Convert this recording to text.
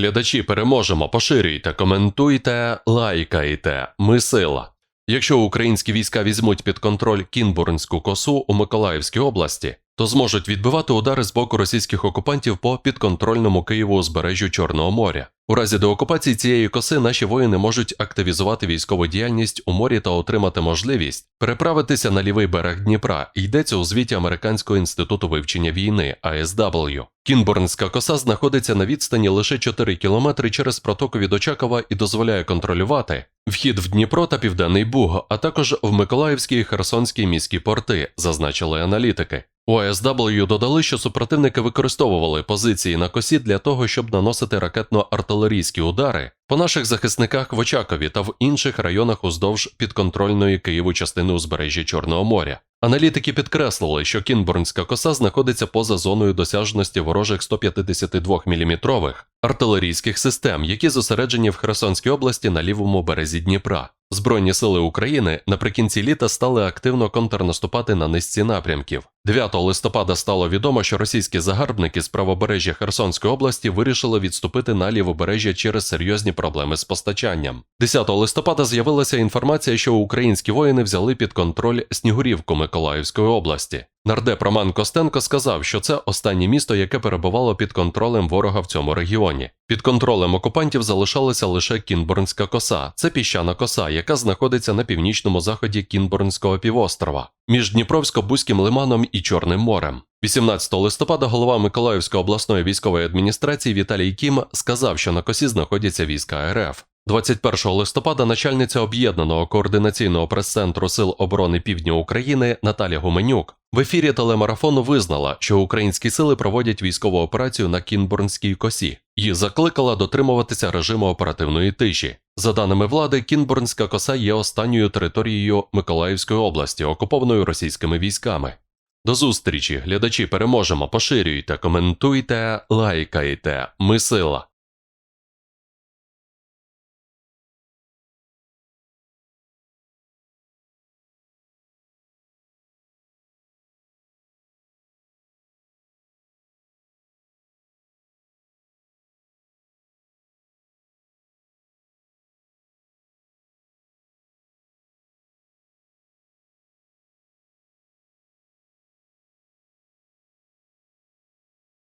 глядачі, переможемо, поширюйте, коментуйте, лайкайте. Ми сила. Якщо українські війська візьмуть під контроль Кінбурнську косу у Миколаївській області, то зможуть відбивати удари з боку російських окупантів по підконтрольному Києву узбережжю Чорного моря. У разі деокупації цієї коси наші воїни можуть активізувати військову діяльність у морі та отримати можливість переправитися на лівий берег Дніпра. Йдеться у звіті Американського інституту вивчення війни ASW. Кінбурнська коса знаходиться на відстані лише 4 кілометри через протоку від Очакова і дозволяє контролювати вхід в Дніпро та Південний Буг, а також в Миколаївській і Херсонській міські порти, зазначили аналітики. У ASW додали, що супротивники використовували позиції на косі для того, щоб наносити ракетно-артилерійські удари по наших захисниках в Очакові та в інших районах уздовж підконтрольної Києву частини узбережжя Чорного моря. Аналітики підкреслили, що Кінбурнська коса знаходиться поза зоною досяжності ворожих 152 мм артилерійських систем, які зосереджені в Херсонській області на лівому березі Дніпра. Збройні сили України наприкінці літа стали активно контрнаступати на низці напрямків. 9 листопада стало відомо, що російські загарбники з правобережжя Херсонської області вирішили відступити на лівобережжя через серйозні проблеми з постачанням. 10 листопада з'явилася інформація, що українські воїни взяли під контроль Снігурівку Миколаївської області. Нардеп Роман Костенко сказав, що це останнє місто, яке перебувало під контролем ворога в цьому регіоні. Під контролем окупантів залишалася лише Кінбурнська коса. Це піщана коса, яка знаходиться на північному заході Кінбурнського півострова, між Дніпровсько-Бузьким лиманом і Чорним морем. 18 листопада голова Миколаївської обласної військової адміністрації Віталій Кім сказав, що на косі знаходяться війська РФ. 21 листопада начальниця об'єднаного координаційного прес-центру Сил оборони Півдня України Наталя Гуменюк в ефірі телемарафону визнала, що українські сили проводять військову операцію на Кінбурнській косі і закликала дотримуватися режиму оперативної тиші. За даними влади, Кінбурнська коса є останньою територією Миколаївської області, окупованою російськими військами. До зустрічі, глядачі, переможемо, поширюйте, коментуйте, лайкайте. Ми сила.